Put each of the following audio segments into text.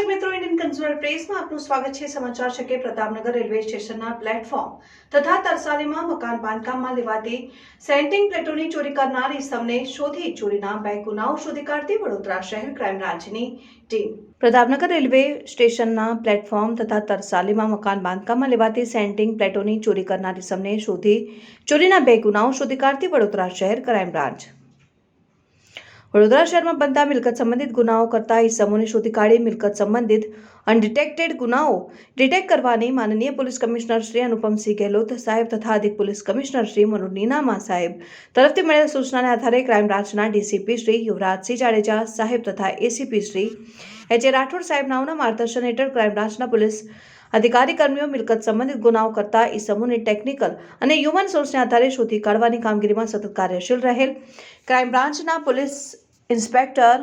દર્શક મિત્રો Indian consumer પ્રેસમાં આપનું સ્વાગત છે. સમાચાર છે કે પ્રતાપનગર રેલવે સ્ટેશનના પ્લેટફોર્મ તથા તરસાલીમાં મકાન બાંધકામમાં લેવાતી સેન્ટિંગ પ્લેટોની ચોરી કરનાર ઇસમને શોધી ચોરીના બે ગુનાઓ શોધી કાઢતી વડોદરા શહેર ક્રાઇમ બ્રાન્ચની ટીમ. પ્રતાપનગર રેલવે સ્ટેશનના પ્લેટફોર્મ તથા તરસાલીમાં મકાન બાંધકામમાં લેવાતી સેન્ટિંગ પ્લેટોની ચોરી કરનાર ઇસમને શોધી ચોરીના બે ગુનાઓ શોધી કાઢતી વડોદરા શહેર ક્રાઇમ બ્રાન્ચ વડોદરા શહેરમાં બનતા મિલકત સંબંધિત ગુનાઓ કરતા ઇસમોને શોધી કાઢી મિલકત સંબંધિત અનડિટેક્ટેડ ગુનાઓ ડિટેક્ટ કરવાની માનનીય પોલીસ કમિશનર શ્રી અનુપમસિંહ ગેહલોત સાહેબ તથા અધિક પોલીસ કમિશનર શ્રી મનોજ નીનામા સાહેબ તરફથી મળેલ સૂચનાને આધારે ક્રાઇમ બ્રાન્ચના ડીસીપી શ્રી યુવરાજસિંહ જાડેજા સાહેબ તથા ACP Shri H A Rathod સાહેબ નાઓના માર્ગદર્શન હેઠળ ક્રાઇમ બ્રાન્ચના પોલીસ અધિકારી કર્મીઓ મિલકત સંબંધિત ગુનાઓ કરતા ઇસમોને ટેકનિકલ અને હ્યુમન સોર્સને આધારે શોધી કાઢવાની કામગીરીમાં સતત કાર્યશીલ રહેલ. ક્રાઇમ બ્રાન્ચના પોલીસ ઇન્સ્પેક્ટર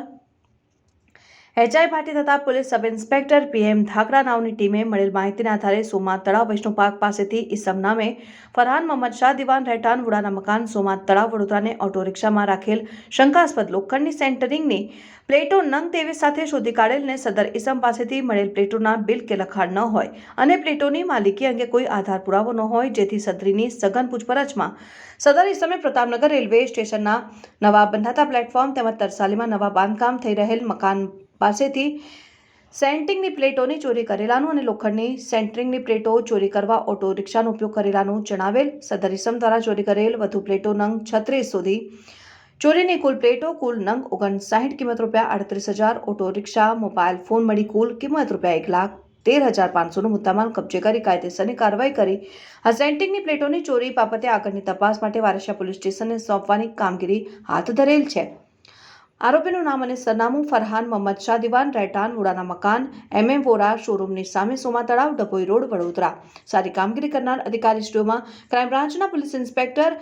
એચઆઈ ભાટી તથા police sub inspector PM Dhakra નાવની ટીમે મળેલ માહિતીના આધારે સોમા તળાવ વૈષ્ણવ પાર્ક પાસેથી ઇસમ નામે ફરહાન મોહમ્મદ શાહ દિવાન રહેઠાણ વુડાના મકાન સોમા તળાવ વડોદરાને ઓટો રિક્ષામાં રાખેલ શંકાસ્પદ લોખંડની સેન્ટરિંગની પ્લેટો નંગ તેવી સાથે શોધી કાઢેલને સદર ઇસમ પાસેથી મળેલ પ્લેટોના બિલ કે લખાણ ન હોય અને પ્લેટોની માલિકી અંગે કોઈ આધાર પુરાવો ન હોય જેથી સદરીની સઘન પૂછપરછમાં સદર ઇસમે પ્રતાપનગર રેલવે સ્ટેશનના નવા બંધાતા પ્લેટફોર્મ તેમજ તરસાલીમાં નવા બાંધકામ થઈ રહેલ મકાન પાસેથી સેન્ટિંગની પ્લેટોની ચોરી કરેલાનું અને લોખંડની સેન્ટરિંગની પ્લેટો ચોરી કરવા ઓટો રિક્ષાનો ઉપયોગ કરેલાનું જણાવેલ. સદર ઇસમ દ્વારા ચોરી કરેલ વધુ પ્લેટો નંગ છત્રીસ સુધી. ચોરીની કુલ પ્લેટો કુલ નંગ ઓગણસાઠ કિંમત રૂપિયા અડત્રીસ હજાર. ઓટો રિક્ષા મોબાઈલ ફોન મળી કુલ કિંમત રૂપિયા એક લાખ તેર હજાર પાંચસોનો મુદ્દામાલ કબજે કરી કાયદેસરની કાર્યવાહી કરી. આ સેન્ટિંગની પ્લેટોની ચોરી બાબતે આગળની તપાસ માટે વારસિયા પોલીસ સ્ટેશનને સોંપવાની કામગીરી હાથ ધરેલ છે. આરોપીનું નામ અને સરનામું ફરહાન મોહમ્મદ શાહ દિવાન, રહેઠાણ વુડાના મકાન એમ એમ વોરા શોરૂમની સામે સોમા તળાવ, ડભોઈ રોડ, વડોદરા. સારી કામગીરી કરનાર અધિકારીશ્રીઓમાં ક્રાઇમ બ્રાન્ચના police inspector,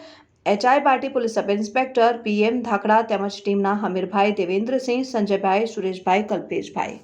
HI Pati police sub inspector, PM Dhakda તેમજ ટીમના હમીરભાઈ દેવેન્દ્રસિંહ, સંજયભાઈ સુરેશભાઈ, કલ્પેશભાઈ.